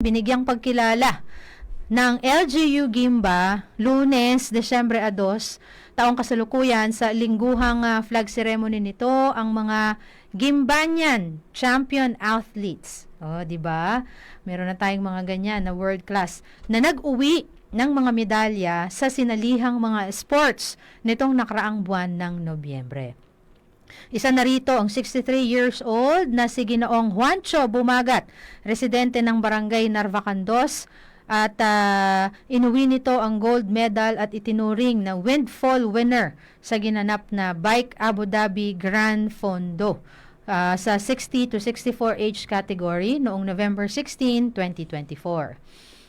binigyang pagkilala ng LGU Gimba lunes, Desyembre 2, taong kasalukuyan sa lingguhang ah, flag ceremony nito ang mga Gimbanyan champion athletes. Oh, 'di ba? Meron na tayong mga ganyan na world class na nag-uwi ng mga medalya sa sinalihang mga sports nitong nakaraang buwan ng Nobyembre. Isa na rito ang 63 years old na si Ginoong Juancho Bumagat, residente ng barangay Narvacandos at ah, inuwi nito ang gold medal at itinuring na windfall winner sa ginanap na Bike Abu Dhabi Grand Fondo ah, sa 60 to 64 age category noong November 16, 2024.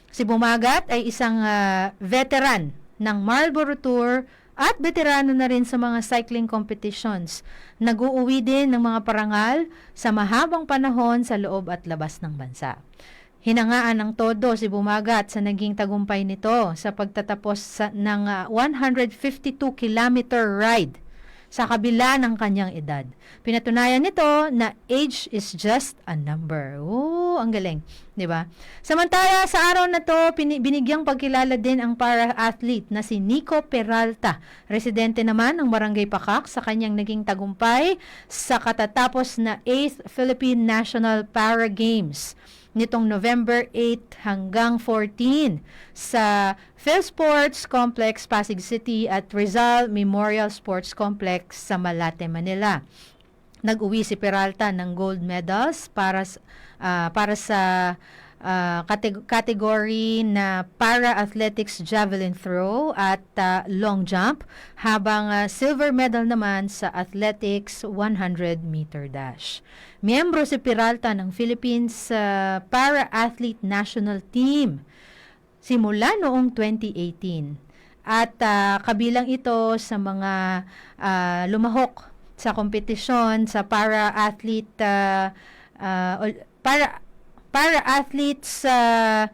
Si Bumagat ay isang ah, veteran ng Marlboro Tour at veterano na rin sa mga cycling competitions. Nag-uuwi din ng mga parangal sa mahabang panahon sa loob at labas ng bansa. Hinangaan ng todo si Bumagat sa naging tagumpay nito sa pagtatapos sa, ng ah, 152 kilometer ride sa kabila ng kanyang edad. Pinatunayan nito na age is just a number. Oh, ang galing, 'di ba? Samantala sa araw na to, binigyang pagkilala din ang para-athlete na si Nico Peralta, residente naman ng Barangay Pakak sa kanyang naging tagumpay sa katatapos na 8th Philippine National Para Games nitong November 8 hanggang 14 sa PhilSports Complex Pasig City at Rizal Memorial Sports Complex sa Malate, Manila. Nag-uwi si Peralta ng gold medals para ah, para sa ah, kate- category na para athletics javelin throw at ah, long jump habang ah, silver medal naman sa athletics 100 meter dash. Miyembro si Peralta ng Philippines ah, para athlete national team simula noong 2018. At ah, kabilang ito sa mga ah, lumahok sa kompetisyon sa para-athlete ah, ah, ol- para para-athletes ah,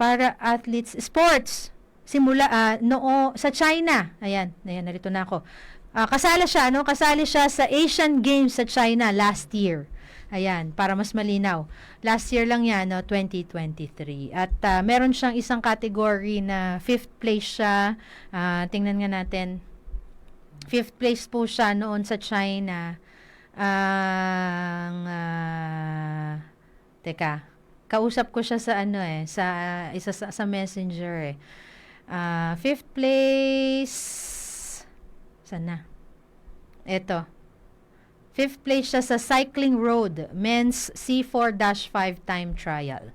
para-athletes sports simula ah, noo sa China. Ayan, ayan narito na ako. Ah, kasala siya, no? Kasali siya sa Asian Games sa China last year. Ayan, para mas malinaw. Last year lang yan, no, 2023. At ah, meron siyang isang category na fifth place siya. Ah, tingnan nga natin. Fifth place po siya noon sa China. Ang ah, teka, kausap ko siya sa ano eh, sa isa sa, sa Messenger eh. Ah, fifth place sana. Ito. Fifth place siya sa Cycling Road Men's C4-5 Time Trial.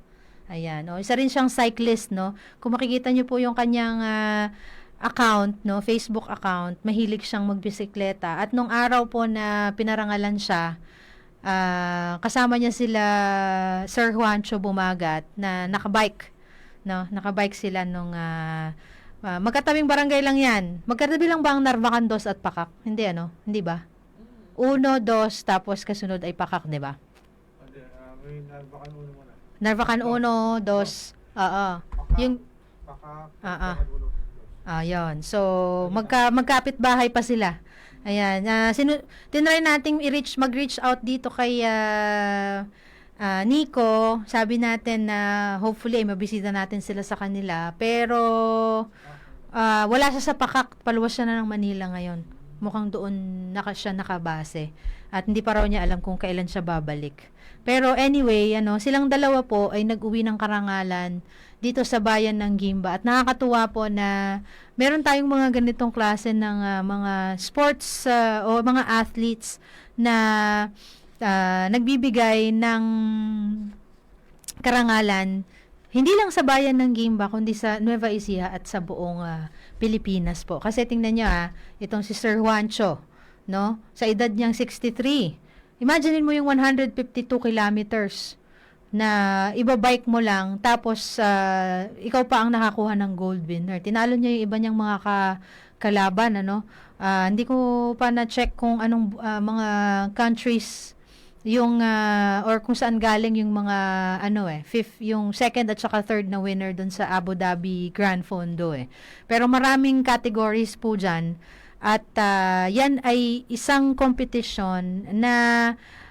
Ayan. O, isa rin siyang cyclist, no? Kung makikita niyo po yung kanyang ah, account, no? Facebook account, mahilig siyang magbisikleta. At nung araw po na pinarangalan siya, ah, kasama niya sila Sir Juancho Bumagat na nakabike, no? Nakabike sila nung ah, ah, magkatabing barangay lang 'yan. Magkatabi lang ba ang Narvacandos at Pakak? Hindi ano? Hindi ba? Uno, dos, tapos kasunod ay Pakak, di ba? Hindi, may narbakan ulo muna. Narvacan uno, dos, oo. Yung, ah. narbakan ayun. So, magka, magkapit bahay pa sila. Ayan. Uh, sinu- tinry nating i-reach, mag-reach out dito kay ah, ah, Nico. Sabi natin na hopefully ay mabisita natin sila sa kanila. Pero, ah, wala siya sa Pakak. Paluwas siya na ng Manila ngayon. Mukhang doon naka, siya nakabase. At hindi pa raw niya alam kung kailan siya babalik. Pero anyway, ano, silang dalawa po ay nag-uwi ng karangalan dito sa bayan ng Gimba. At nakakatuwa po na meron tayong mga ganitong klase ng ah, mga sports ah, o mga athletes na ah, nagbibigay ng karangalan hindi lang sa bayan ng Gimba kundi sa Nueva Ecija at sa buong ah, Pilipinas po. Kasi tingnan niyo ah, itong si Sir Juancho, no? Sa edad niyang 63. Imagine mo yung 152 kilometers na ibabike mo lang tapos ah, ikaw pa ang nakakuha ng gold winner. Tinalo niya yung iba niyang mga ka- kalaban ano. Ah, hindi ko pa na-check kung anong ah, mga countries yung ah, or kung saan galing yung mga ano eh fifth yung second at saka third na winner dun sa Abu Dhabi Grand Fondo eh pero maraming categories po dyan at ah, yan ay isang competition na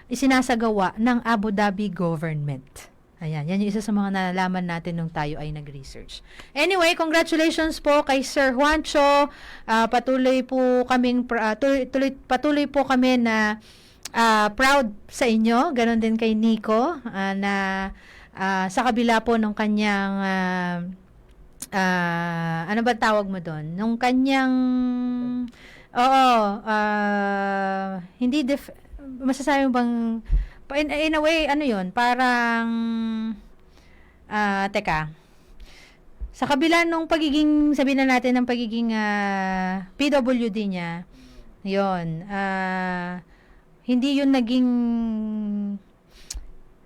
isinasagawa ng Abu Dhabi government Ayan, yan yung isa sa mga nalaman natin nung tayo ay nag-research. Anyway, congratulations po kay Sir Juancho. Ah, patuloy po kaming ah, tuloy, tuloy, patuloy po kami na ah, proud sa inyo. Ganon din kay Nico ah, na ah, sa kabila po ng kanyang ah, ah, ano ba tawag mo doon? Nung kanyang Oo, ah, hindi def masasabi mo bang in, in a way ano 'yon, parang ah teka. Sa kabila nung pagiging sabihin na natin ng pagiging ah, PWD niya, 'yon. ah hindi 'yun naging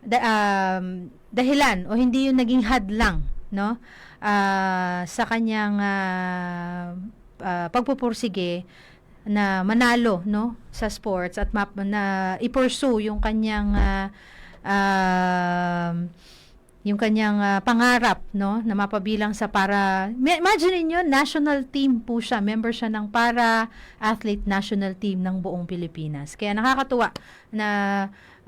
da, um, dahilan o hindi 'yun naging hadlang, no? Ah, sa kanyang ah, ah, pagpupursige na manalo no sa sports at map na i-pursue yung kanyang ah, um, yung kanyang ah, pangarap no na mapabilang sa para Ma- imagine niyo national team po siya member siya ng para athlete national team ng buong Pilipinas. Kaya nakakatuwa na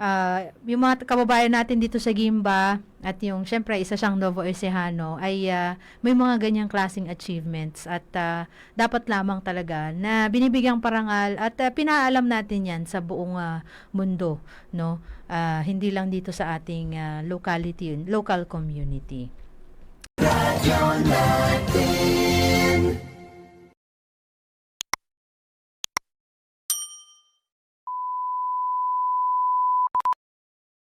uh, yung mga kababayan natin dito sa Gimba at yung syempre isa siyang Novo Ecijano ay uh, may mga ganyang klasing achievements at uh, dapat lamang talaga na binibigyang parangal at uh, pinaalam natin yan sa buong uh, mundo no uh, hindi lang dito sa ating uh, locality local community Radio Latin.